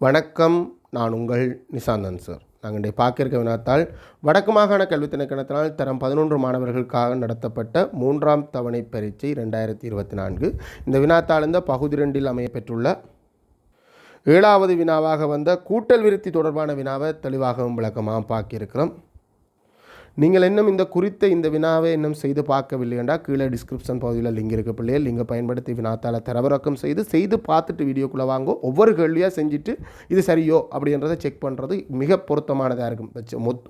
வணக்கம் நான் உங்கள் நிசாந்தன் சார். நாங்கள் இன்றைய பார்க்கிருக்க வினாத்தால் வடக்கு மாகாண கல்வி திணைக்கணத்தினால் தரம் பதினொன்று மாணவர்களுக்காக நடத்தப்பட்ட மூன்றாம் தவணை பரீட்சை ரெண்டாயிரத்தி இருபத்தி நான்கு. இந்த வினாத்தாள் இந்த பகுதி ரெண்டில் அமையப்பெற்றுள்ள ஏழாவது வினாவாக வந்த கூட்டல் விருத்தி தொடர்பான வினாவை தெளிவாகவும் விளக்கமாக பார்க்கிருக்கிறோம் நீங்கள் இன்னும் இந்த குறித்த இந்த வினாவை இன்னும் செய்து பார்க்கவில்லை என்றால் கீழே டிஸ்கிரிப்ஷன் பகுதியில் லிங்க் இருக்க பிள்ளையை. லிங்கை பயன்படுத்தி வினாத்தால் தரவிறக்கம் செய்து செய்து பார்த்துட்டு வீடியோக்குள்ளே வாங்கோ. ஒவ்வொரு கேள்வியாக செஞ்சுட்டு இது சரியோ அப்படின்றத செக் பண்ணுறது மிக பொருத்தமானதாக இருக்கும்.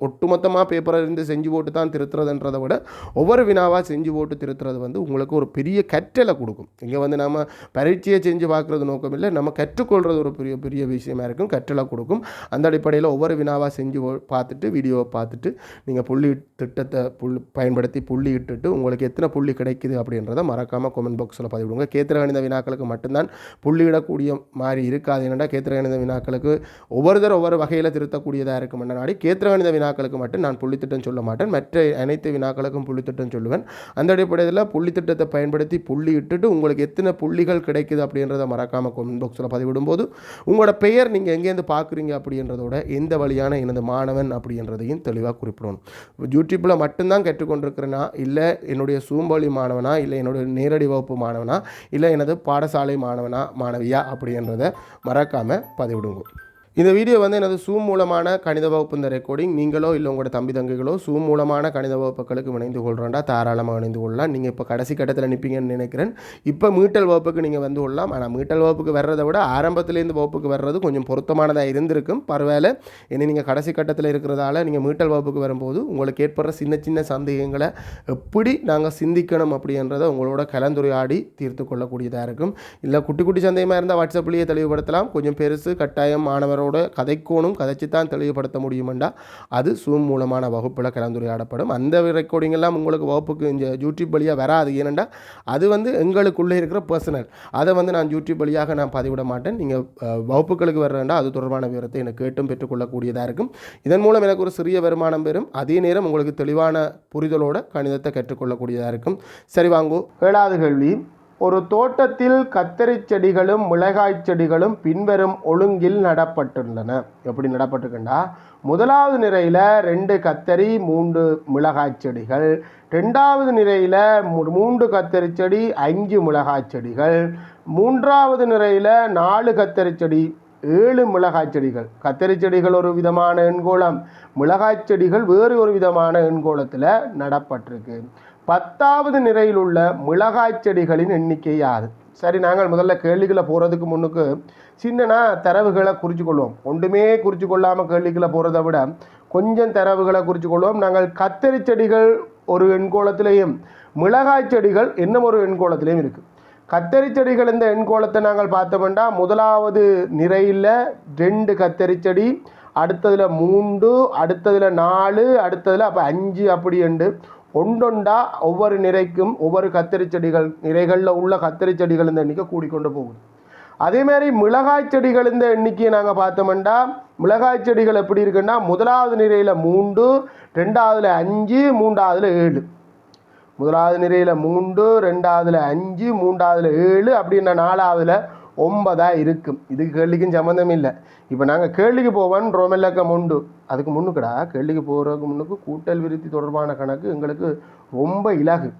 ஒட்டுமொத்தமாக பேப்பரை இருந்து செஞ்சு போட்டு தான் திருத்துறதுன்றதை விட ஒவ்வொரு வினாவாக செஞ்சு போட்டு திருத்துறது வந்து உங்களுக்கு ஒரு பெரிய கற்றலை கொடுக்கும். இங்கே வந்து நம்ம பரீட்சையை செஞ்சு பார்க்குறது நோக்கம் இல்லை. நம்ம கற்றுக்கொள்கிறது ஒரு பெரிய பெரிய விஷயமா இருக்கும். கற்றலை கொடுக்கும். அந்த அடிப்படையில் ஒவ்வொரு வினாவாக செஞ்சு பார்த்துட்டு வீடியோவை பார்த்துட்டு நீங்கள் புள்ளி திட்டத்தை புல் பயன்படுத்தி புள்ளி இட்டுட்டு உங்களுக்கு எத்தனை புள்ளி கிடைக்குது அப்படின்றத மறக்காமல் கமெண்ட் பாக்ஸில் பதிவிடுங்க. கேத்திரகணித வினாக்களுக்கு மட்டும்தான் புள்ளியிடக்கூடிய மாதிரி இருக்காது. என்னென்னா கேத்திரகணித வினாக்களுக்கு ஒவ்வொருத்தர் ஒவ்வொரு வகையில் திருத்தக்கூடியதாக இருக்கும். என்ன நாடி கேத்திரகணித வினாக்களுக்கு மட்டும் நான் புள்ளித்திட்டம் சொல்ல மாட்டேன். மற்ற அனைத்து வினாக்களுக்கும் புள்ளித்திட்டம் சொல்லுவேன். அந்த அடிப்படையில் புள்ளித்திட்டத்தை பயன்படுத்தி புள்ளி இட்டுட்டு உங்களுக்கு எத்தனை புள்ளிகள் கிடைக்குது அப்படின்றத மறக்காமல் கமெண்ட் பாக்ஸில் பதிவிடும்போது உங்களோட பெயர் நீங்கள் எங்கேருந்து பார்க்குறீங்க அப்படின்றதோட எந்த வழியான எனது மாணவன் அப்படின்றதையும் தெளிவாக குறிப்பிடணும். யூடியூப்பில் மட்டும்தான் கற்றுக்கொண்டிருக்கிறேனா இல்லை என்னுடைய சூம்பொழி மாணவனா? இல்லை என்னுடைய நேரடி வகுப்பு மாணவனா? இல்லை எனது பாடசாலை மாணவனா? மாணவியா? அப்படின்றத மறக்காமல் பதிவிடுங்க. இந்த வீடியோ வந்து எனது சூம் மூலமான கணித வகுப்பு இந்த ரெக்கார்டிங் நீங்களோ இல்லை உங்களோட தம்பி தங்கைகளோ சூம் மூலமான கணித வகுப்புகளுக்கு இணைந்து கொள்கிறோண்டா தாராளமாக இணைந்து கொள்ளலாம். நீங்கள் இப்போ கடைசி கட்டத்தில் நிற்பீங்கன்னு நினைக்கிறேன். இப்போ மீட்டல் வகுப்புக்கு நீங்கள் வந்து கொள்ளலாம். ஆனால் மீட்டல் வகுப்புக்கு வர்றதை விட ஆரம்பத்துலேருந்து வகுப்புக்கு வர்றது கொஞ்சம் பொருத்தமானதாக இருந்திருக்கும். பரவாயில்ல. இனி நீங்கள் கடைசி கட்டத்தில் இருக்கிறதால நீங்கள் மீட்டல் வகுப்புக்கு வரும்போது உங்களுக்கு ஏற்படுற சின்ன சின்ன சந்தேகங்களை எப்படி நாங்கள் சிந்திக்கணும் அப்படின்றத உங்களோட கலந்துரையாடி தீர்த்து கொள்ளக்கூடியதாக இருக்கும். இல்லை குட்டி குட்டி சந்தேகமாக இருந்தால் வாட்ஸ்அப்லேயே தெளிவுபடுத்தலாம். கொஞ்சம் பெருசு கட்டாயம் மாணவரோட கதைக்கோணும் கதைச்சு தான் தெளிவுபடுத்த முடியுமெண்டா? அது சூம் மூலமான வகுப்பில் கலந்துரையாடப்படும். அந்த ரெக்கார்டிங் எல்லாம் உங்களுக்கு வகுப்புக்கு இந்த யூடியூப் வழியாக வராது. ஏனெண்டா அது வந்து எங்களுக்குள்ளே இருக்கிற பர்சனல் அதை வந்து நான் யூடியூப் வழியாக நான் பதிவிட மாட்டேன். நீங்கள் வகுப்புகளுக்கு வர்றேன்டா அது தொடர்பான விவரத்தை எனக்கு கேட்டும் பெற்றுக்கொள்ளக்கூடியதாக இருக்கும். இதன் மூலம் எனக்கு ஒரு சிறிய வருமானம் பெறும். அதே நேரம் உங்களுக்கு தெளிவான புரிதலோட கணிதத்தை கற்றுக்கொள்ளக்கூடியதாக இருக்கும். சரி வாங்கோ. ஏழாவது கேள்வி. ஒரு தோட்டத்தில் கத்தரி செடிகளும் மிளகாய் செடிகளும் பின்வரும் ஒழுங்கில் நடப்பட்டுள்ளன. எப்படி நடப்பட்டிருக்குண்டா? முதலாவது நிலையில் ரெண்டு கத்தரி மூன்று மிளகாய் செடிகள். ரெண்டாவது நிரையில் மூன்று கத்தரி செடி அஞ்சு மிளகாய் செடிகள். மூன்றாவது நிலையில் நாலு கத்தரி செடி ஏழு மிளகாய் செடிகள். கத்தரி செடிகள் ஒரு விதமான எண்கோளம். மிளகாய் செடிகள் வேறு ஒரு விதமான எண்கோளத்தில் நடப்பட்டிருக்கு. பத்தாவது நிலையில் உள்ள மிளகாய் செடிகளின் எண்ணிக்கை யாது சரி நாங்கள் முதல்ல கேள்விகளை போகிறதுக்கு முன்னுக்கு சின்னனா தரவுகளை குறித்து கொள்வோம் ஒன்றுமே குறித்து கொள்ளாமல் கேள்விகளை போகிறத விட கொஞ்சம் தரவுகளை குறித்து கொள்வோம் நாங்கள் கத்தரி செடிகள் ஒரு எண்கோளத்திலையும் மிளகாய் செடிகள் இன்னும் ஒரு எண்கோளத்திலையும் இருக்குது கத்தரி செடிகள் இந்த எண்கோளத்தை நாங்கள் பார்த்தோம்னா முதலாவது நிறையில் ரெண்டு கத்தரி செடி அடுத்ததில் மூன்று அடுத்ததில் நாலு அடுத்ததில் அப்போ அஞ்சு அப்படி உண்டு ஒன்றொண்டா ஒவ்வொரு நிறைக்கும் ஒவ்வொரு கத்திரி செடிகள் நிறைகளில் உள்ள கத்திரி செடிகள் இந்த எண்ணிக்கை கூடிக்கொண்டு போகுது. அதேமாரி மிளகாய் செடிகள் இந்த எண்ணிக்கையை நாங்கள் பார்த்தோம்னா மிளகாய் செடிகள் எப்படி இருக்குன்னா முதலாவது நிலையில் மூன்று ரெண்டாவதுல அஞ்சு மூன்றாவதுல ஏழு. முதலாவது நிலையில் மூன்று ரெண்டாவதுல அஞ்சு மூன்றாவதுல ஏழு அப்படின்னா நாலாவதுல ஒன்பதாக இருக்கும். இதுக்கு கேள்விக்கும் சம்மந்தம் இல்லை. இப்போ நாங்கள் கேள்விக்கு போவோம் ரோமெல்லக்கம் உண்டு அதுக்கு முன்னுக்குடா. கேள்விக்கு போகிறதுக்கு முன்னுக்கு கூட்டல் விருத்தி தொடர்பான கணக்கு எங்களுக்கு ரொம்ப இலகு.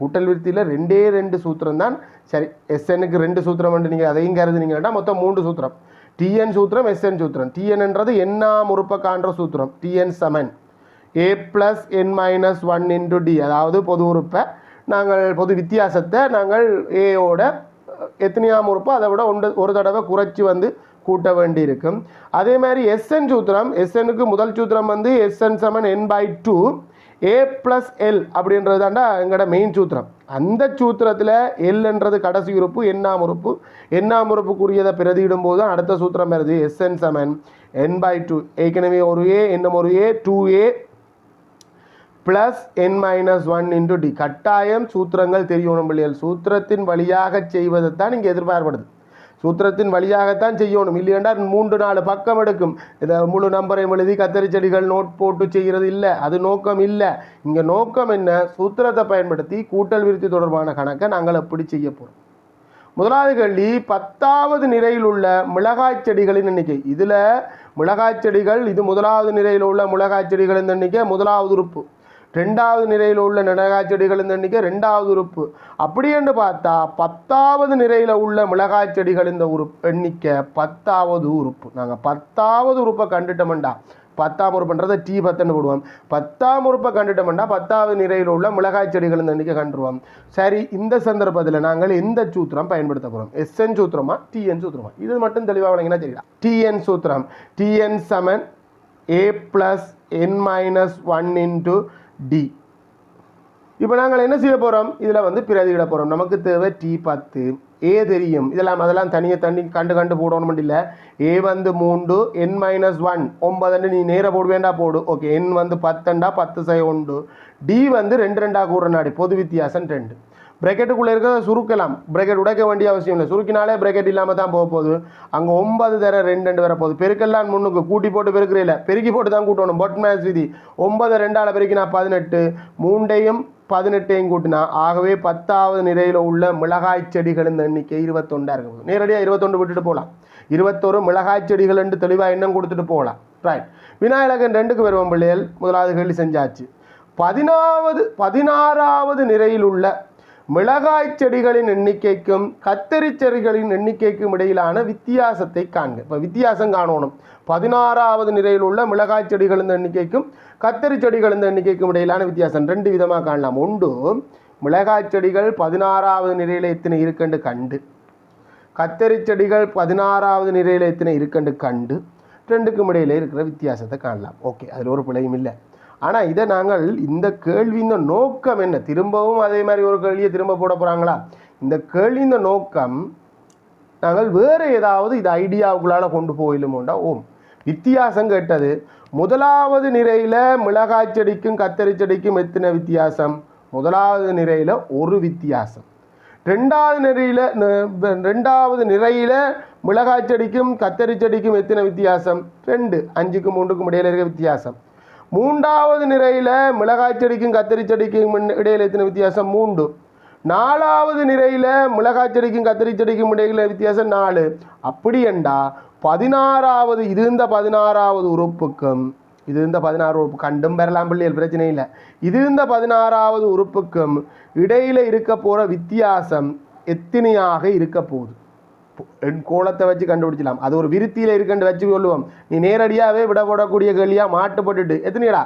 கூட்டல் விருத்தியில் ரெண்டே ரெண்டு சூத்திரம் தான். சரி எஸ்என்னுக்கு ரெண்டு சூத்திரம் வந்து நீங்கள் அதையும் கருதுனீங்கன்னா மொத்தம் மூன்று சூத்திரம். டிஎன் சூத்திரம் எஸ்என் சூத்திரம். டிஎன்ன்றது என்ன முறுப்பக்கான்ற சூத்திரம்? T N Saman. A plus N minus one into D அதாவது பொது உறுப்பை. நாங்கள் பொது வித்தியாசத்தை நாங்கள் ஏயோட எத்தனையாம் உறுப்போ அதை விட ஒன்று ஒரு தடவை குறைச்சி வந்து கூட்ட வேண்டி இருக்கும் அதே மாதிரி எஸ்என் சூத்திரம் எஸ்எனுக்கு முதல் சூத்திரம் வந்து S N Saman N by two A plus L அப்படின்றது தாண்டா எங்களோட மெயின் சூத்திரம். அந்த சூத்திரத்தில் எல்ன்றது கடைசி உறுப்பு எண்ணாம் உறுப்பு. எண்ணாம் உறுப்புக்குரியதை பிரதியிடும் போது தான் அடுத்த சூத்திரம் வருது எஸ்என் சமன் என் பை டூ ஏற்கனவே ஒரு ஏ இன்னும் ஒரு A two A plus N minus one into D கட்டாயம் சூத்திரங்கள் தெரியணும் பிள்ளைகள் சூத்திரத்தின் வழியாக செய்வதைத்தான் இங்கே எதிர்பார்ப்படுது சூத்திரத்தின் வழியாகத்தான் செய்யணும். இல்லையென்றால் மூன்று நாலு பக்கம் எடுக்கும். இதை முழு நம்பரையும் எழுதி கத்தரி செடிகள் நோட் போட்டு செய்கிறது இல்லை. அது நோக்கம் இல்லை. இங்கே நோக்கம் என்ன? சூத்திரத்தை பயன்படுத்தி கூட்டல் விருத்தி தொடர்பான கணக்கை நாங்கள் எப்படி செய்ய போகிறோம் முதலாவது கேள்வி பத்தாவது நிலையில் உள்ள மிளகாய் செடிகளின் எண்ணிக்கை. இதில் மிளகாய் செடிகள் இது முதலாவது நிலையில் உள்ள மிளகாய் செடிகளின் எண்ணிக்கை முதலாவது உறுப்பு. ரெண்டாவது நிலையில் உள்ள மிளகாய் செடிகளின் எண்ணிக்கை ரெண்டாவது உறுப்பு. அப்படி என்று பார்த்தா பத்தாவது நிலையில் உள்ள மிளகாய் செடிகள் இந்த உறுப்பு எண்ணிக்கை பத்தாவது உறுப்பு. நாங்கள் பத்தாவது உறுப்பை கண்டுட்டோம்டா. பத்தாம் உறுப்புன்றதை டீ பத்துன்னு போடுவோம். பத்தாம் உறுப்பை கண்டுட்டோம்னா பத்தாவது நிலையில் உள்ள மிளகாய் செடிகள் இந்த எண்ணிக்கை கண்டுருவோம். சரி இந்த சந்தர்ப்பத்தில் நாங்கள் எந்த சூத்திரம் பயன்படுத்த போகிறோம் எஸ்என் சூத்திரமா டிஎன் சூத்திரமா? இது மட்டும் தெளிவாக வழங்கினா சரிடா. டிஎன் சூத்திரம். T N Saman A plus N minus one into D இப்போ நாங்கள் என்ன செய்ய போகிறோம் இதில் வந்து பிரதியிட போகிறோம் நமக்கு தேவை டி பத்து. ஏ தெரியும். இதெல்லாம் அதெல்லாம் தனியாக தண்ணி கண்டு கண்டு போடணும் இல்லை. ஏ வந்து மூன்று என் மைனஸ் ஒன் ஒன்பதுன்னு நீ நேராக போடுவேண்டா போடு. ஓகே என் வந்து பத்துண்டா பத்து சை உண்டு டி வந்து ரெண்டு ரெண்டாக கூற நாடி. பொது வித்தியாசம் ரெண்டு. பிரக்கெட்டுக்குள்ளே இருக்கிறத சுருக்கலாம். பிரக்கெட் உடைக்க வேண்டிய அவசியம் இல்லை. சுருக்கினாலே பிரக்கெட் இல்லாமல் தான் போக போகுது. அங்கே ஒன்பது தர ரெண்டு ரெண்டு வர போகுது. பெருக்கெல்லாம் முன்னுக்கு. கூட்டி போட்டு பெருக்கிறீல பெருக்கி போட்டு தான் கூட்டணும். பொட் மேட்ச் விதி. ஒன்பது ரெண்டால் பெருக்கினா பதினெட்டு. மூண்டையும் பதினெட்டையும் கூட்டினா ஆகவே பத்தாவது நிலையில் உள்ள மிளகாய் செடிகளின் எண்ணிக்கை இருபத்தொண்டாக இருக்குது நேரடியாக இருபத்தொண்டு விட்டுட்டு போகலாம். இருபத்தொரு மிளகாய் செடிகள் என்று தெளிவாக எண்ணம் கொடுத்துட்டு போகலாம். ரைட் விநாயகன் ரெண்டுக்கு வருவோம் பிள்ளைகள். முதலாவது கேள்வி செஞ்சாச்சு. பதினாவது பதினாறாவது நிலையில் உள்ள மிளகாய் செடிகளின் எண்ணிக்கைக்கும் கத்தரி செடிகளின் எண்ணிக்கைக்கும் இடையிலான வித்தியாசத்தை காண்க. இப்போ வித்தியாசம் காணணும். பதினாறாவது நிலையில் உள்ள மிளகாய் செடிகளின் எண்ணிக்கைக்கும் கத்தரி செடிகளின் எண்ணிக்கைக்கும் இடையிலான வித்தியாசம். ரெண்டு விதமாக காணலாம். ஒன்று மிளகாய் செடிகள் பதினாறாவது நிலையில் எத்தனை இருக்குன்னு கண்டு. கத்தரி செடிகள் பதினாறாவது நிலையில் எத்தனை இருக்குன்னு கண்டு. ரெண்டுக்கும் இடையில இருக்கிற வித்தியாசத்தை காணலாம். ஓகே அதில் ஒரு பிழையும் இல்லை. ஆனால் இதை நாங்கள் இந்த கேள்வியின் நோக்கம் என்ன? திரும்பவும் அதே மாதிரி ஒரு கேள்வியை திரும்ப போட போகிறாங்களா இந்த கேள்வியின் நோக்கம் நாங்கள் வேறு ஏதாவது இது ஐடியாவுக்குள்ளால் கொண்டு போயிலுமோண்டா ஓம். வித்தியாசம் கேட்டது முதலாவது நிலையில் மிளகாய் செடிக்கும் கத்தரி செடிக்கும் எத்தனை வித்தியாசம்? முதலாவது நிலையில் ஒரு வித்தியாசம். ரெண்டாவது நிறையில் ரெண்டாவது நிறையில் மிளகாய் செடிக்கும் கத்தரி செடிக்கும் எத்தனை வித்தியாசம்? ரெண்டு. அஞ்சுக்கும் மூன்றுக்கும் இடையில இருக்க வித்தியாசம். மூன்றாவது நிறையில் மிளகாய் செடிக்கும் கத்திரி செடிக்கும் இடையில் எத்தனை வித்தியாசம்? மூன்று. நாலாவது நிறையில் மிளகாய் செடிக்கும் கத்திரி செடிக்கும் இடையில வித்தியாசம் நாலு. அப்படி என்றா பதினாறாவது இது இந்த பதினாறாவது உறுப்புக்கும் இது இருந்த பதினாறு உறுப்பு கண்டும் பெறலாம் பிள்ளைகள் பிரச்சனை இல்லை. இது இருந்த பதினாறாவது உறுப்புக்கும் இடையில் இருக்க போகிற வித்தியாசம் எத்தனையாக இருக்க போகுது. என் கோலத்தை வச்சு கண்டுபிடிச்சலாம் அது ஒரு விருத்தியில் இருக்குன்னு வச்சு சொல்லுவோம் நீ நேரடியாகவே விட போடக்கூடிய கேள்வியாக மாட்டுப்பட்டுட்டு. எத்தனைடா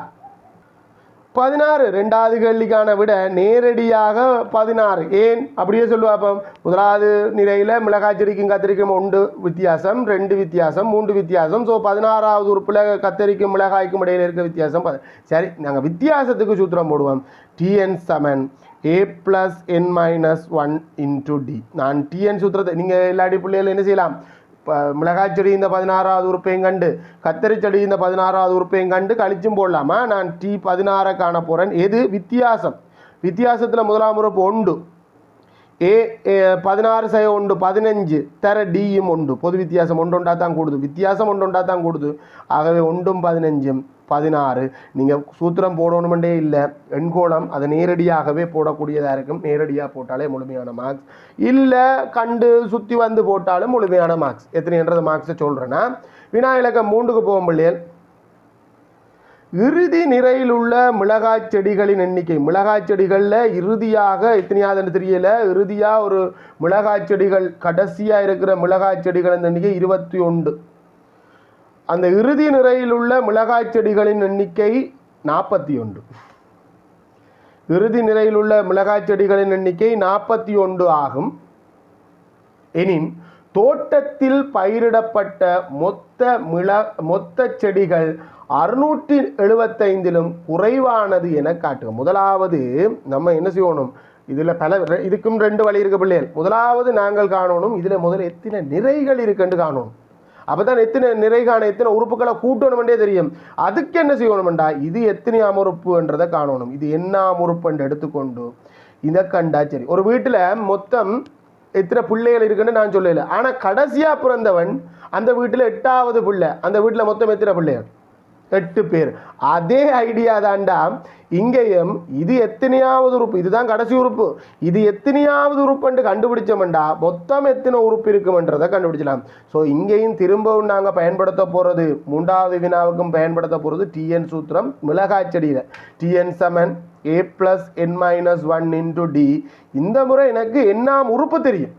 பதினாறு. ரெண்டாவது கேள்விக்கான விட நேரடியாக பதினாறு. ஏன்? அப்படியே சொல்லுவாப்போம் முதலாவது நிலையில் மிளகாய் செடிக்கும் கத்திரிக்கும் உண்டு வித்தியாசம் ரெண்டு வித்தியாசம் மூன்று வித்தியாசம். ஸோ பதினாறாவது உறுப்பில் கத்தரிக்கும் மிளகாய்க்கும் இடையில இருக்க வித்தியாசம் சரி நாங்கள் வித்தியாசத்துக்கு சூத்திரம் போடுவோம். T N seven A plus N minus one into D நான் டிஎன் சூத்திரத்தை நீங்கள் எல்லாடி பிள்ளைகள் என்ன செய்யலாம்? மிளகாய் செடி இந்த பதினாறாவது உறுப்பையும் கண்டு கத்தரி செடி இந்த பதினாறாவது உறுப்பையும் கண்டு கழிச்சும் போடலாமா நான் டி பதினாறை காண போகிறேன் எது வித்தியாசம் வித்தியாசத்தில் முதலாம் உறுப்பு உண்டு ஏ பதினாறு சை உண்டு பதினஞ்சு தர டியும் உண்டு பொது வித்தியாசம் ஒன்று ஒன்றா தான் கூடுது வித்தியாசம் ஒன்று ஒன்றா தான் கூடுது ஆகவே ஒன்றும் பதினஞ்சும் பதினாறு நீங்கள் சூத்திரம் போடணுமெண்டே இல்லை எண்கோணம் அதை நேரடியாகவே போடக்கூடியதாக இருக்கும் நேரடியாக போட்டாலே முழுமையான மார்க்ஸ் இல்லை கண்டு சுற்றி வந்து போட்டாலும் முழுமையான மார்க்ஸ் எத்தனைன்றது மார்க்ஸை சொல்கிறேன்னா வினா இலக்கம் மூன்றுக்கு போகும் பிள்ளைகள் இறுதி நிறையில் உள்ள மிளகாய் செடிகளின் எண்ணிக்கை. மிளகாய் செடிகளில் இறுதியாக எத்தனையாதுன்னு தெரியல இறுதியாக ஒரு மிளகாய் செடிகள் கடைசியாக இருக்கிற மிளகாய் செடிகளின் எண்ணிக்கை இருபத்தி ஒன்று. அந்த இறுதி நிறையில் உள்ள மிளகாய் செடிகளின் எண்ணிக்கை நாற்பத்தி ஒன்று. இறுதி நிலையில் உள்ள மிளகாய் செடிகளின் எண்ணிக்கை நாற்பத்தி ஒன்று ஆகும். எனின் தோட்டத்தில் பயிரிடப்பட்ட மொத்த மிள மொத்த செடிகள் அறுநூற்றி எழுபத்தைந்திலும் குறைவானது என காட்டுக. முதலாவது நம்ம என்ன செய்யணும்? இதில் பல இதுக்கும் ரெண்டு வழி இருக்கு பிள்ளைகள். முதலாவது நாங்கள் காணணும் இதில் முதல்ல எத்தனை நிறைகள் இருக்குன்னு காணணும். அப்போ தான் எத்தனை நிறை காண எத்தனை உறுப்புகளை கூட்டணுமெண்டே தெரியும். அதுக்கு என்ன செய்யணுமெண்டா இது எத்தனையாம் உறுப்புன்றதை காணணும். இது என்னாம் உறுப்புன்னு எடுத்துக்கொண்டு இதை கண்டா சரி. ஒரு வீட்டில் மொத்தம் எத்தனை பிள்ளைகள் இருக்குன்னு நான் சொல்லலை. ஆனால் கடைசியாக பிறந்தவன் அந்த வீட்டில் எட்டாவது பிள்ளை. அந்த வீட்டில் மொத்தம் எத்தனை பிள்ளைகள்? எட்டு பேர். அதே ஐடியா தாண்டா இங்கேயும் இது எத்தனையாவது உறுப்பு? இதுதான் கடைசி உறுப்பு. இது எத்தனையாவது உறுப்புன்னு கண்டுபிடிச்சோம்டா. மொத்தம் எத்தனை உறுப்பு இருக்குமென்றதை கண்டுபிடிச்சலாம் ஸோ இங்கேயும் திரும்பவும் நாங்கள் பயன்படுத்த போகிறது மூன்றாவது வினாவுக்கும் பயன்படுத்த போகிறது டிஎன் சூத்திரம் மிளகாய் செடியில். T N seven A plus N minus one into D இந்த முறை எனக்கு என்ன உறுப்பு தெரியும்?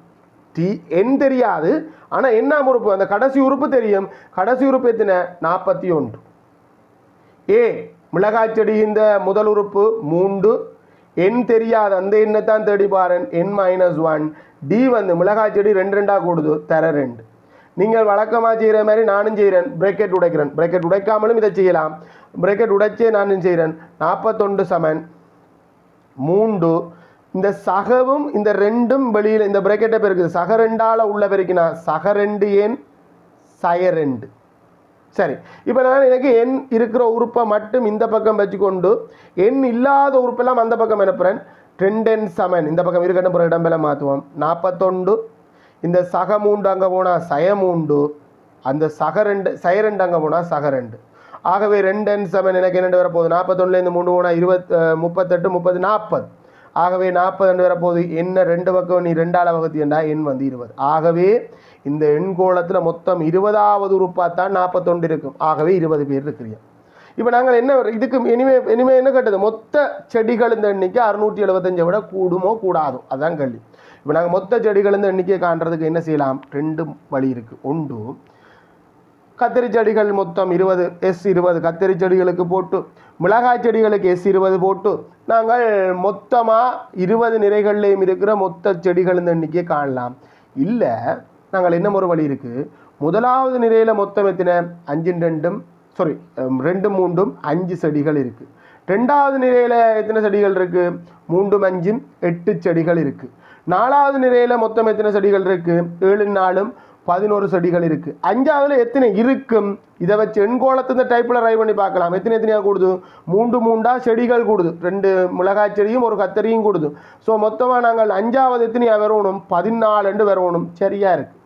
டி என் தெரியாது ஆனால் என்ன உறுப்பு? அந்த கடைசி உறுப்பு தெரியும். கடைசி உறுப்பு எத்தனை? நாற்பத்தி ஒன்று. ஏ மிளகாய் செடி இந்த முதல் உறுப்பு மூன்று. எண் தெரியாது அந்த எண்ணை தான் தேடி பாருன். என் மைனஸ் ஒன் டி வந்து மிளகாய் செடி ரெண்டு ரெண்டாக கூடுது தர ரெண்டு. நீங்கள் வழக்கமாக செய்கிற மாதிரி நானும் செய்கிறேன் பிரேக்கெட் உடைக்கிறேன். பிரேக்கெட் உடைக்காமலும் இதை செய்யலாம். பிரேக்கெட் உடைச்சே நானும் செய்கிறேன் நாற்பத்தொண்டு சமன். மூன்று. இந்த சகவும் இந்த ரெண்டும் வெளியில் இந்த பிரேக்கெட்டை பெருக்குது. சக ரெண்டால் உள்ள பெருக்கினா சக ரெண்டு ஏன்? சய ரெண்டு. சரி. இப்போ நான் எனக்கு எண் இருக்கிற உறுப்பை மட்டும் இந்த பக்கம் வச்சுக்கொண்டு எண் இல்லாத உறுப்பெல்லாம் அந்த பக்கம் அனுப்புகிறேன் ரெண்டென் சமன். இந்த பக்கம் இருக்கட்டும் பிறகு இடம்பெல மாற்றுவோம் நாற்பத்தொண்டு இந்த சக மூண்டு அங்கே போனால் சய மூண்டு அந்த சக ரெண்டு சய ரெண்டு அங்கே போனால் சக ரெண்டு. ஆகவே ரெண்டென் சமன் எனக்கு என்னென்று வரப்போகுது? நாற்பத்தொன்னுலேருந்து மூணு போனால் இருபத் முப்பத்தெட்டு முப்பது நாற்பது ஆகவே நாற்பது ரெண்டு வரப்போகுது. என்ன ரெண்டு பக்கம் நீ ரெண்டால் வகுத்தியண்டா? எண் வந்து இருபது. ஆகவே இந்த எண்கோளத்தில் மொத்தம் இருபதாவது உறுப்பாக தான் நாற்பத்தொண்டு இருக்கும். ஆகவே இருபது பேர் இருக்கிறீங்க. இப்போ நாங்கள் என்ன இதுக்கு இனிமே இனிமே என்ன கேட்டது? மொத்த செடிகள் இந்த எண்ணிக்கை அறுநூற்றி எழுபத்தஞ்சை விட கூடுமோ கூடாதோ? அதான் கேள்வி. இப்போ நாங்கள் மொத்த செடிகள் இந்த எண்ணிக்கையை காண்றதுக்கு என்ன செய்யலாம்? ரெண்டு வழி இருக்குது ஒன்று கத்திரி செடிகள் மொத்தம் இருபது எஸ் இருபது. கத்திரி செடிகளுக்கு போட்டு மிளகாய் செடிகளுக்கு எஸ் இருபது போட்டு நாங்கள் மொத்தமாக இருபது நிறைகள்லேயும் இருக்கிற மொத்த செடிகள் இந்த எண்ணிக்கையை காணலாம். இல்லை நாங்கள் என்ன ஒரு வழி இருக்குது முதலாவது நிறையில் மொத்தம் எத்தனை? அஞ்சு ரெண்டும் சாரி ரெண்டு மூன்றும் அஞ்சு செடிகள் இருக்குது ரெண்டாவது நிலையில் எத்தனை செடிகள் இருக்குது மூன்றும் அஞ்சும் எட்டு செடிகள் இருக்குது நாலாவது நிலையில் மொத்தம் எத்தனை செடிகள் இருக்குது ஏழு நாளும் பதினோரு செடிகள் இருக்குது அஞ்சாவதில் எத்தனை இருக்கும்? இதை வச்சு எண்கோளத்து இந்த டைப்பில் ட்ரை பண்ணி பார்க்கலாம். எத்தனை எத்தனையாக கூடுது? மூன்று மூண்டாக செடிகள் கூடுது. ரெண்டு மிளகாய் செடியும் ஒரு கத்தரியும் கூடுது. ஸோ மொத்தமாக நாங்கள் அஞ்சாவது எத்தனையாக வரணும்? பதினாலுண்டு வரணும். சரியாக இருக்குது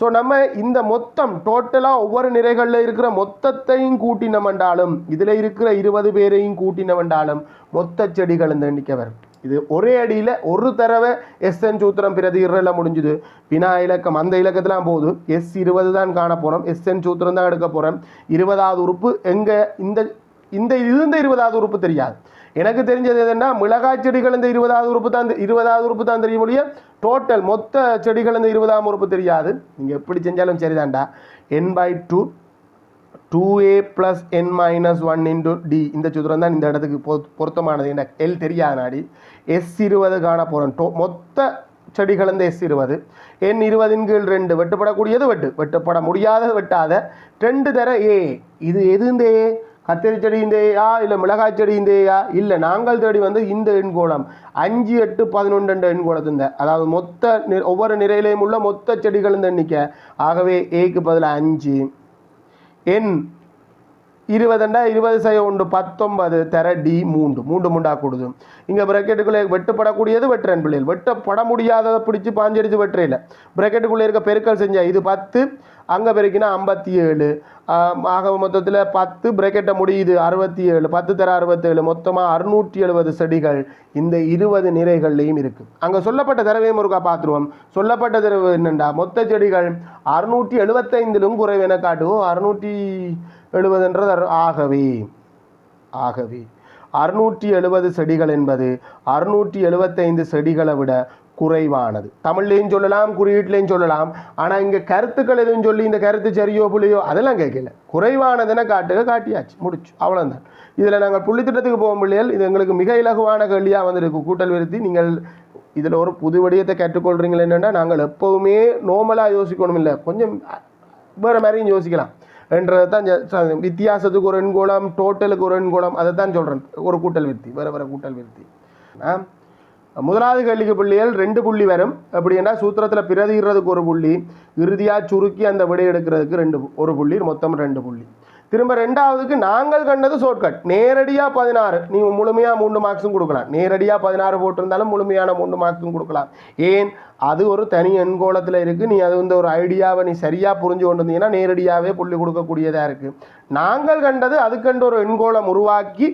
ஸோ நம்ம இந்த மொத்தம் டோட்டலாக ஒவ்வொரு நிறைகளில் இருக்கிற மொத்தத்தையும் கூட்டினமென்றாலும் இதில் இருக்கிற இருபது பேரையும் கூட்டினமென்றாலும் மொத்த செடிகள் இந்த எண்ணிக்கை வரும். இது ஒரே அடியில் ஒரு தடவை எஸ்என் சூத்திரம் பிரதிகளில் முடிஞ்சுது. வினா இலக்கம் அந்த இலக்கத்துலாம் போகுது. எஸ் இருபது தான் காண போகிறோம் எஸ்என் சூத்திரம் தான் எடுக்க போகிறோம் இருபதாவது உறுப்பு எங்கே இந்த இந்த இருந்த இருபதாவது உறுப்பு தெரியாது. எனக்கு தெரிஞ்சது எதுன்னா மிளகாய் செடிகள் இந்த இருபதாவது உறுப்பு தான் இருபதாவது உறுப்பு தான் தெரியும் ஒழிய டோட்டல் மொத்த செடிகள் இந்த இருபதாம் உறுப்பு தெரியாது. நீங்கள் எப்படி செஞ்சாலும் சரிதான்டா. N by two two A plus N minus one into D இந்த சூத்திரம் தான் இந்த இடத்துக்கு பொ பொருத்தமானது. எனக்கு எல் தெரியாத நாடி எஸ் இருபது காண போகிறோம் டோ மொத்த செடி கலந்த எஸ் இருபது. என் இருபதின் கீழ் ரெண்டு. வெட்டுப்படக்கூடியது வெட்டு. வெட்டப்பட முடியாதது வெட்டாத ரெண்டு தர ஏ இது எது இந்த ஏ கத்திரி செடி இந்த ஏயா இல்லை மிளகாய் செடி இந்த ஏயா இல்லை நாங்கள் தேடி வந்து இந்த எண்கோளம் அஞ்சு எட்டு பதினொன்று என்ற எண்கோளத்து இந்த. அதாவது மொத்த நி- ஒவ்வொரு நிறையிலையும் உள்ள மொத்த செடிகள் இந்த எண்ணிக்கை. ஆகவே ஏக்கு பதிலாக அஞ்சு. எண் இருபதுண்டா இருபது செய்ய உண்டு பத்தொன்பது தர டி மூன்று. மூன்று மூண்டா கூடுது. இங்கே பிரக்கெட்டுக்குள்ளே வெட்டுப்படக்கூடியது வெட்டுறன் பிள்ளைகள். வெட்டப்பட முடியாததை பிடிச்சி பாஞ்சடிச்சு வெட்டுறையில் பிரக்கெட்டுக்குள்ளே இருக்க பெருக்கல் செஞ்சா இது பத்து அங்கே பெருக்கினா ஐம்பத்தி ஏழு ஆக மொத்தத்தில் பத்து பிரக்கெட்டை முடியுது அறுபத்தி ஏழு பத்து தர அறுபத்தேழு மொத்தமாக அறுநூற்றி எழுபது செடிகள் இந்த இருபது நிறைகள்லையும் இருக்குது அங்கே சொல்லப்பட்ட தரவையும் ஒருக்கா பார்த்துருவோம். சொல்லப்பட்ட தரவு என்னண்டா? மொத்த செடிகள் அறுநூற்றி எழுபத்தைந்திலும் குறைவென காட்டுவோம். அறுநூற்றி எழுபதுன்றது ஆகவே ஆகவே. அறுநூற்றி எழுபது செடிகள் என்பது அறுநூற்றி எழுபத்தைந்து செடிகளை விட குறைவானது. தமிழ்லையும் சொல்லலாம் குறியீட்லையும் சொல்லலாம். ஆனால் இங்கே கருத்துக்கள் எதுவும் சொல்லி இந்த கருத்து சரியோ புள்ளியோ அதெல்லாம் கேட்கல. குறைவானதுன்னு காட்டுக காட்டியாச்சு முடிச்சு அவ்வளோதான் இதில் நாங்கள் புள்ளித்திட்டத்துக்கு போகும் பிள்ளைகள். இது எங்களுக்கு மிக இலகுவான கேள்வியாக வந்திருக்கு. கூட்டல் விருத்தி நீங்கள் இதில் ஒரு புது வடிவத்தை கற்றுக்கொள்றீங்கள் என்னென்னா நாங்கள் எப்போவுமே நோமலாக யோசிக்கணும் இல்லை கொஞ்சம் வேறு மாதிரியும் யோசிக்கலாம். என்றதை தான் வித்தியாசத்துக்கு ஒரு எண்கோளம் டோட்டலுக்கு ஒரு எண்கோளம் அதை தான் சொல்கிறேன் ஒரு கூட்டல் விருத்தி வேறு வேறு கூட்டல் விருத்தி. முதலாவது கேள்விக்கு புள்ளிகள் ரெண்டு புள்ளி வரும். அப்படின்னா சூத்திரத்தில் பிரதிகிறதுக்கு ஒரு புள்ளி இறுதியாக சுருக்கி அந்த விடை எடுக்கிறதுக்கு ரெண்டு ஒரு புள்ளி மொத்தம் ரெண்டு புள்ளி. திரும்ப ரெண்டாவதுக்கு நாங்கள் கண்டது ஷார்ட்கட் நேரடியாக பதினாறு. நீ முழுமையாக மூன்று மார்க்ஸும் கொடுக்கலாம். நேரடியாக பதினாறு போட்டிருந்தாலும் முழுமையான மூன்று மார்க்ஸும் கொடுக்கலாம். ஏன்? அது ஒரு தனி எண்கோளத்தில் இருக்குது நீ அது வந்து ஒரு ஐடியாவை நீ சரியாக புரிஞ்சு கொண்டு வந்தீங்கன்னா நேரடியாகவே புள்ளி கொடுக்கக்கூடியதாக இருக்குது நாங்கள் கண்டது அதுக்கண்டு ஒரு எண்கோளம் உருவாக்கி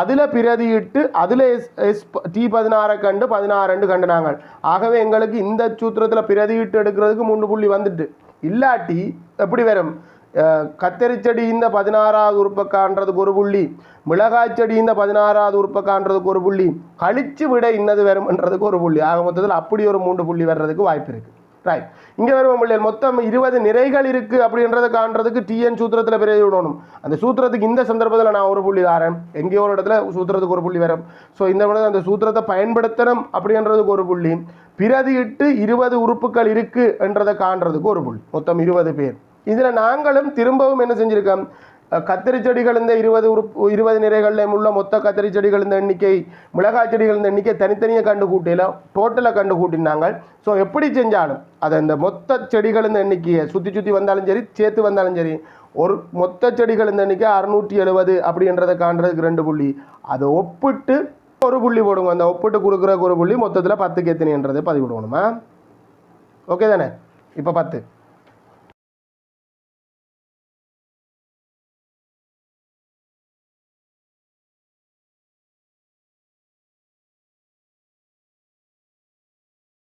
அதில் பிரதியிட்டு அதில் எஸ் எஸ் டி பதினாறை கண்டு பதினாறுண்டு கண்டு நாங்கள் ஆகவே எங்களுக்கு இந்த சூத்திரத்தில் பிரதியிட்டு எடுக்கிறதுக்கு மூன்று புள்ளி வந்துட்டு. இல்லாட்டி எப்படி வரும்? கத்தரிச்செடி இந்த பதினாறாவது உறுப்பக்கான்றதுக்கு ஒரு புள்ளி மிளகாய் செடி இந்த பதினாறாவது உறுப்பக்கான்றதுக்கு ஒரு புள்ளி கழிச்சு விட இன்னது வரும்ன்றதுக்கு ஒரு புள்ளி. ஆக மொத்தத்தில் அப்படி ஒரு மூன்று புள்ளி வர்றதுக்கு வாய்ப்பு இருக்குது ரைட் இங்கே வருவோம் பிள்ளைகள். மொத்தம் இருபது நிறைகள் இருக்குது அப்படின்றத காண்றதுக்கு டிஎன் சூத்திரத்தில் பிறகு விடணும். அந்த சூத்திரத்துக்கு இந்த சந்தர்ப்பத்தில் நான் ஒரு புள்ளி தாரேன். எங்கேயோ ஒரு இடத்துல சூத்திரத்துக்கு ஒரு புள்ளி வரும். ஸோ இந்த அந்த சூத்திரத்தை பயன்படுத்தணும் அப்படின்றதுக்கு ஒரு புள்ளி. பிரதியிட்டு இருபது உறுப்புகள் இருக்குது என்றதை காண்றதுக்கு ஒரு புள்ளி. மொத்தம் இருபது பேர். இதில் நாங்களும் திரும்பவும் என்ன செஞ்சுருக்கோம்? கத்திரி செடிகள் இந்த இருபது உறுப்பு இருபது நிறைகளில் உள்ள மொத்த கத்திரி செடிகள் இந்த எண்ணிக்கை மிளகாய் செடிகள் இந்த எண்ணிக்கை தனித்தனியாக கண்டு கூட்டியில் டோட்டலாக கண்டு கூட்டினாங்க ஸோ எப்படி செஞ்சாலும் அதை இந்த மொத்த செடிகள் இந்த எண்ணிக்கையை சுற்றி சுற்றி வந்தாலும் சரி சேர்த்து வந்தாலும் சரி ஒரு மொத்த செடிகள் இந்த எண்ணிக்கை அறுநூற்றி எழுபது அப்படின்றத காண்றதுக்கு ரெண்டு புள்ளி. அதை ஒப்பிட்டு ஒரு புள்ளி போடுங்க. அந்த ஒப்பிட்டு கொடுக்குறக்கு ஒரு புள்ளி மொத்தத்தில் பத்துக்கு எத்தனைன்றது பதிவிடுவோணுமா ஓகே தானே? இப்போ பத்து.